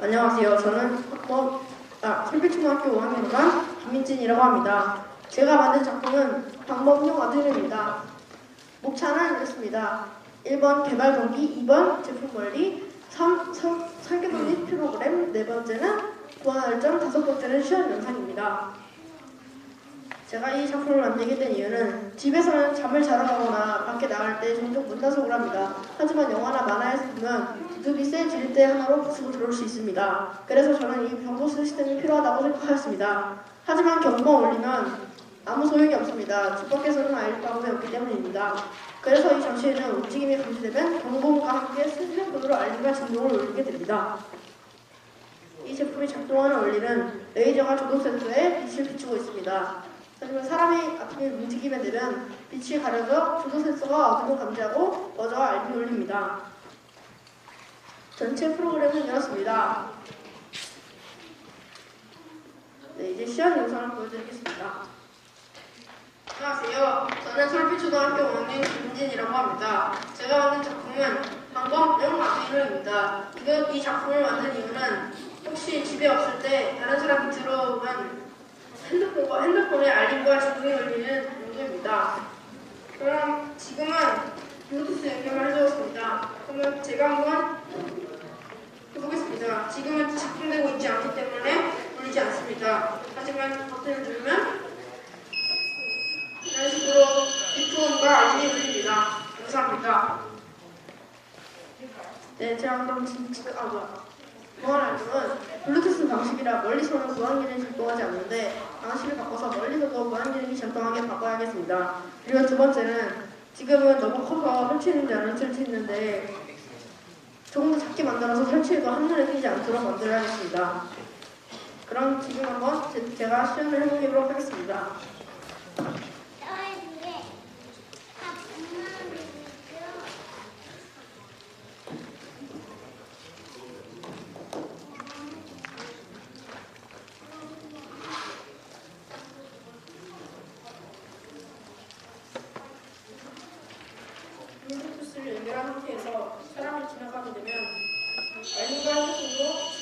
안녕하세요. 저는 학번 아, 선비초등학교 5학년반 김민진이라고 합니다. 제가 만든 작품은 방법용 아들입니다. 목차는 이렇습니다. 1번 개발 동기, 2번 제품 관리, 3, 3 설계 독립 프로그램, 네 번째는 보안 알점, 다섯 번째는 시험 영상입니다. 제가 이 작품을 만들게 된 이유는 집에서는 잠을 자러 가거나 나갈 때 종종 문단속을 합니다. 하지만 영화나 만화에서 보면 두둑이 세 지를 때 하나로 부수고 들어올 수 있습니다. 그래서 저는 이 경보 시스템이 필요하다고 생각하였습니다. 하지만 경보 올리면 아무 소용이 없습니다. 집 밖에서는 알릴 방법이 없기 때문입니다. 그래서 이 장치에는 움직임이 감지되면 경보음과 함께 핸드폰으로 알림과 진동을 울리게 됩니다. 이 제품이 작동하는 원리는 레이저가 조도 센서에 빛을 비추고 있습니다. 하지만 사람이 아침에 움직이게 되면 빛이 가려져 조도 센서가 어둠을 감지하고 먼저가 알림이 울립니다. 전체 프로그램은 이렇습니다. 네, 이제 시연 영상을 보여드리겠습니다. 안녕하세요. 저는 설비초등학교 5학년 김진이라고 합니다. 제가 만든 작품은 아미노입니다. 이거 이 작품을 만든 이유는 혹시 집에 없을 때 다른 사람이 들어오면 핸드폰에 알림과 진동이 울리는 용도입니다. 그럼 지금은 블루투스 연결을 해주었습니다. 그러면 제가 한번 해보겠습니다. 지금은 작동되고 있지 않기 때문에 울리지 않습니다. 하지만 버튼을 누르면 이런 식으로 비트온과 알림이 울립니다. 감사합니다. 네, 제가 그럼 진짜 아 뭐야. 보안 알림은 블루투스 방식이라 멀리서는 보안 기능이 작동하지 않는데 방식을 바꿔서 멀리서도 보안 기능이 작동하게 바꿔야겠습니다. 그리고 두 번째는 지금은 너무 커서 설치했는지 안 설치했는데 조금 더 작게 만들어서 설치해도 한눈에 띄지 않도록 만들어야겠습니다. 그럼 지금 한번 제- 제가 시연을 해보도록 하겠습니다. 연결한 상태에서 사람이 지나가게 되면 오게 됩니다.